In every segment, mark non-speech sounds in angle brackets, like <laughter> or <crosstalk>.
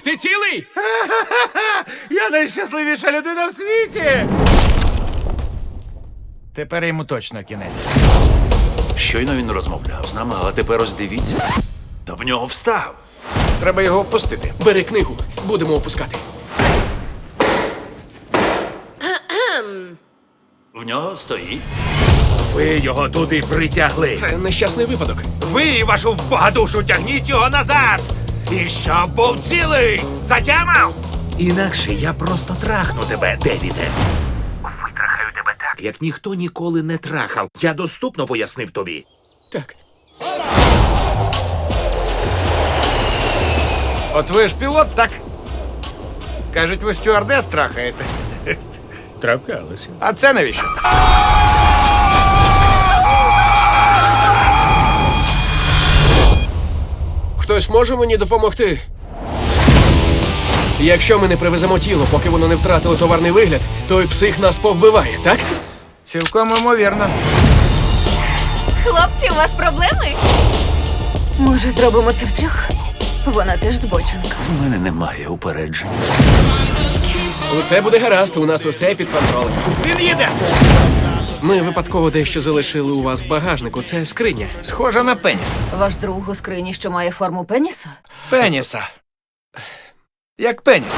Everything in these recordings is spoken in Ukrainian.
ти цілий? <laughs> Я найщасливіша людина в світі. Тепер йому точно кінець. Щойно він розмовляв з нами, але тепер ось дивіться. Та в нього встав. Треба його опустити. Бери книгу, будемо опускати. В нього стоїть. Ви його туди притягли. Це нещасний випадок. Ви і вашу вбога тягніть його назад. І щоб був цілий. Затямав. Інакше я просто трахну тебе, Девіде. Витрахаю тебе так, як ніхто ніколи не трахав. Я доступно пояснив тобі. Так. От ви ж пілот, так? Кажуть, ви стюардес трахаєте. Траплялося. А це навіщо? Хтось може мені допомогти? Якщо ми не привеземо тіло, поки воно не втратило товарний вигляд, той псих нас повбиває, так? Цілком імовірно. Хлопці, у вас проблеми? Може, зробимо це втрьох? Вона теж збоченка. У мене немає упереджень. Усе буде гаразд, у нас усе під контролем. Він їде! Ми випадково дещо залишили у вас в багажнику. Це скриня. Схожа на пеніс. Ваш друг у скрині, що має форму пеніса? Пеніса. Як пеніс.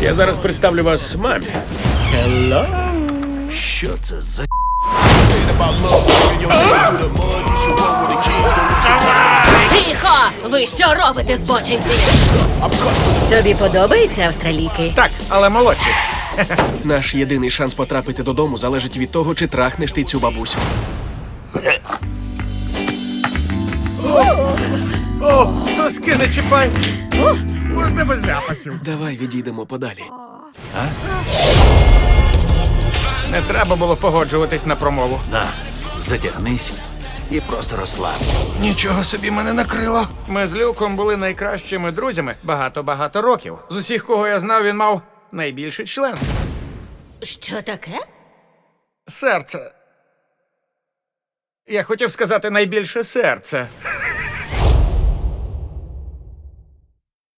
Я зараз представлю вас мамі. Що це за Тихо! Ви що робите, збочинці? Тобі подобаються австралійки? Так, але молодші. Наш єдиний шанс потрапити додому залежить від того, чи трахнеш ти цю бабусю. О, соски не чіпай. Можна без ляпасів. Давай відійдемо подалі. Не треба було погоджуватись на промову. на? Затягнися і просто розслабся. Нічого собі мене накрило. Ми з Люком були найкращими друзями багато-багато років. З усіх, кого я знав, він мав найбільший член. Що таке? Серце. Я хотів сказати найбільше серце.